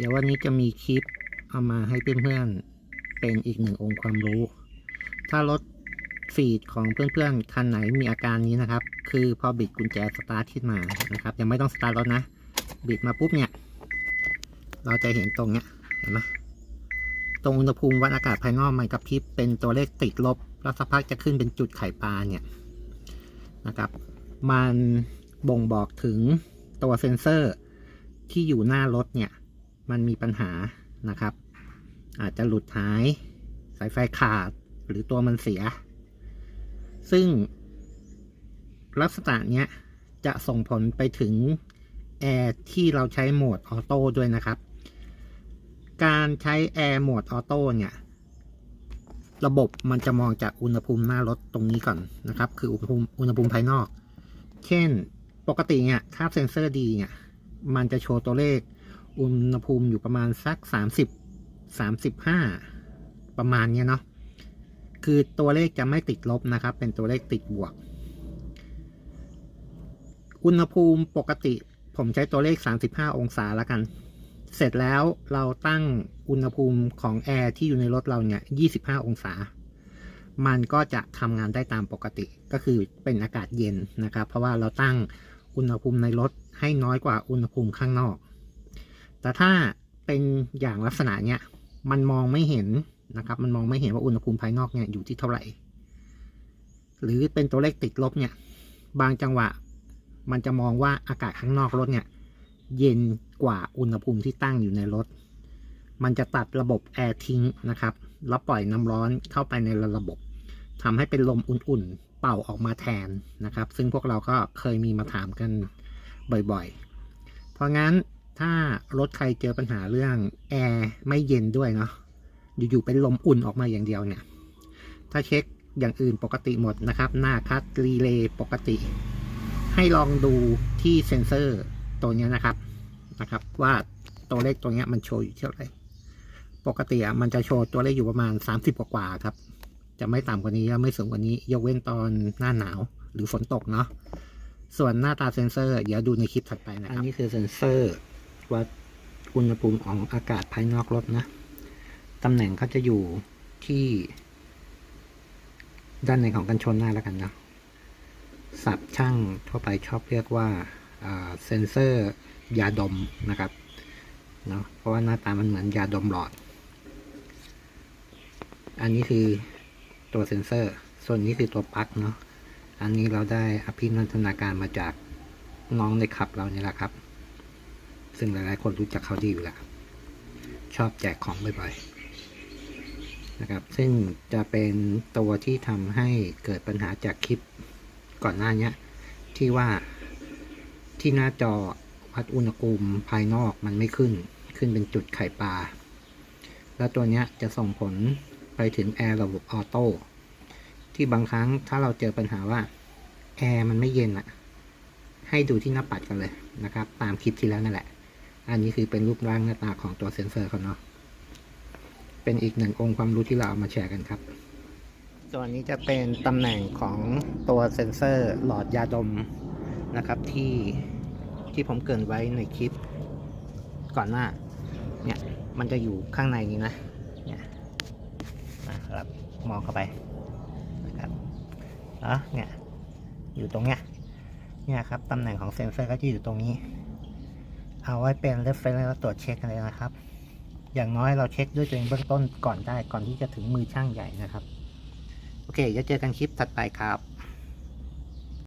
เดี๋ยววันนี้จะมีคลิปเอามาให้เพื่อนๆเป็นอีกหนึ่งองค์ความรู้ ถ้ารถฟีดของเพื่อนๆคันไหนมีอาการนี้นะครับ คือพอบิดกุญแจสตาร์ทขึ้นมานะครับ ยังไม่ต้องสตาร์ทรถนะ บิดมาปุ๊บเนี่ย เราจะเห็นตรงเนี้ยเห็นไหมตรงอุณหภูมิวัดอากาศภายนอกมันกระพริบเป็นตัวเลขติดลบ แล้วสักพักจะขึ้นเป็นจุดไข่ปลาเนี่ยนะครับ มันบ่งบอกถึงตัวเซ็นเซอร์ที่อยู่หน้ารถเนี่ย มันมีปัญหานะครับ อาจจะหลุดหาย สายไฟขาดหรือตัวมันเสีย ซึ่งลักษณะเนี้ยจะส่งผลไปถึงแอร์ที่เราใช้โหมดออโต้ด้วยนะครับ การใช้แอร์โหมดออโต้เนี่ยระบบมันจะมองจากอุณหภูมิหน้ารถตรงนี้ก่อนนะครับ คืออุณหภูมิอุณหภูมิภายนอก เช่น ปกติเนี่ยค่าเซ็นเซอร์ดีเนี่ย มันจะโชว์ตัวเลข อุณหภูมิอยู่ประมาณสักสามสิบสามสิบห้าประมาณเนี้ยเนาะคือตัวเลขจะไม่ติดลบนะครับ เป็นตัวเลขติดบวก อุณหภูมิปกติ ผมใช้ตัวเลข 35 องศาแล้วกัน เสร็จแล้วเราตั้งอุณหภูมิของแอร์ที่อยู่ในรถเราเนี่ย25 องศา มันก็จะทำงานได้ตามปกติ ก็คือเป็นอากาศเย็นนะครับ เพราะว่าเราตั้งอุณหภูมิในรถให้น้อยกว่าอุณหภูมิข้างนอก แต่ถ้าเป็นอย่างลักษณะเนี้ยมันมองไม่เห็นนะครับ มันมองไม่เห็นว่าอุณหภูมิภายนอกเนี่ยอยู่ที่เท่าไหร่ หรือเป็นตัวเลขติดลบเนี่ย บางจังหวะ มันจะมองว่าอากาศข้างนอกรถเนี่ย เย็นกว่าอุณหภูมิที่ตั้งอยู่ในรถ มันจะตัดระบบแอร์ทิ้งนะครับ แล้วปล่อยน้ำร้อนเข้าไปในระบบทำให้เป็นลมอุ่นๆ เป่าออกมาแทนนะครับ ซึ่งพวกเราก็เคยมีมาถามกันบ่อยๆ เพราะงั้น ถ้ารถใครเจอปัญหาเรื่องแอร์ไม่เย็นด้วยเนาะอยู่ๆเป็นลมอุ่นออกมาอย่างเดียวเนี่ย ถ้าเช็คอย่างอื่นปกติหมดนะครับ หน้าคัดรีเลย์ปกติ ให้ลองดูที่เซ็นเซอร์ตัวเนี้ยนะครับนะครับ ว่าตัวเลขตัวเนี้ยมันโชว์อยู่เท่าไหร่ปกติอะมันจะโชว์ตัวเลขอยู่ประมาณ 30กว่าครับ จะไม่ต่ำกว่านี้และไม่สูงกว่านี้ ยกเว้นตอนหน้าหนาวหรือฝนตกเนาะส่วนหน้าตาเซ็นเซอร์ เดี๋ยวดูในคลิปถัดไปนะครับ อันนี้คือเซ็นเซอร์ วัดอุณหภูมิของอากาศภายนอกรถนะ ตำแหน่งเขาจะอยู่ที่ ด้านในของกันชนหน้าแล้วกันนะศัพท์ช่างทั่วไปชอบเรียกว่าเซนเซอร์ยาดมนะครับเนาะเพราะว่าหน้าตามันเหมือนยาดมหลอด อันนี้คือตัวเซนเซอร์ ส่วนนี้คือตัวปลั๊กเนาะ อันนี้เราได้อภินันทนาการมาจากน้องในขับเรานี่แหละครับ ซึ่งหลายๆคนรู้จักเขาดีอยู่แล้วชอบแจกของบ่อยๆนะครับ ซึ่งจะเป็นตัวที่ทำให้เกิดปัญหาจากคลิปก่อนหน้านี้ที่ว่าที่หน้าจอวัดอุณหภูมิภายนอกมันไม่ขึ้น ขึ้นเป็นจุดไข่ปลา แล้วตัวเนี้ยจะส่งผลไปถึงแอร์ระบบออโต้ที่บางครั้งถ้าเราเจอปัญหาว่าแอร์มันไม่เย็นอะให้ดูที่หน้าปัดกันเลยนะครับ ตามคลิปที่แล้วนั่นแหละ อันนี้คือเป็นรูปร่างหน้าตาของตัวเซ็นเซอร์เขาเนาะ เป็นอีกหนึ่งองค์ความรู้ที่เราเอามาแชร์กันครับ ส่วนนี้จะเป็นตำแหน่งของตัวเซ็นเซอร์หลอดยาดมนะครับที่ที่ผมเกินไว้ในคลิปก่อนหน้า เนี่ยมันจะอยู่ข้างในนี้นะเนี่ยนะครับมองเข้าไปนะครับอะเนี่ยอยู่ตรงเนี้ยเนี่ยครับตำแหน่งของเซ็นเซอร์ก็จะอยู่ตรงนี้ เอาไว้เป็นเรฟเฟนแล้วตรวจเช็คกันเลยนะครับ อย่างน้อยเราเช็คด้วยตัวเองเบื้องต้นก่อนได้ก่อนที่จะถึงมือช่างใหญ่นะครับ โอเคจะเจอกันคลิปถัดไปครับ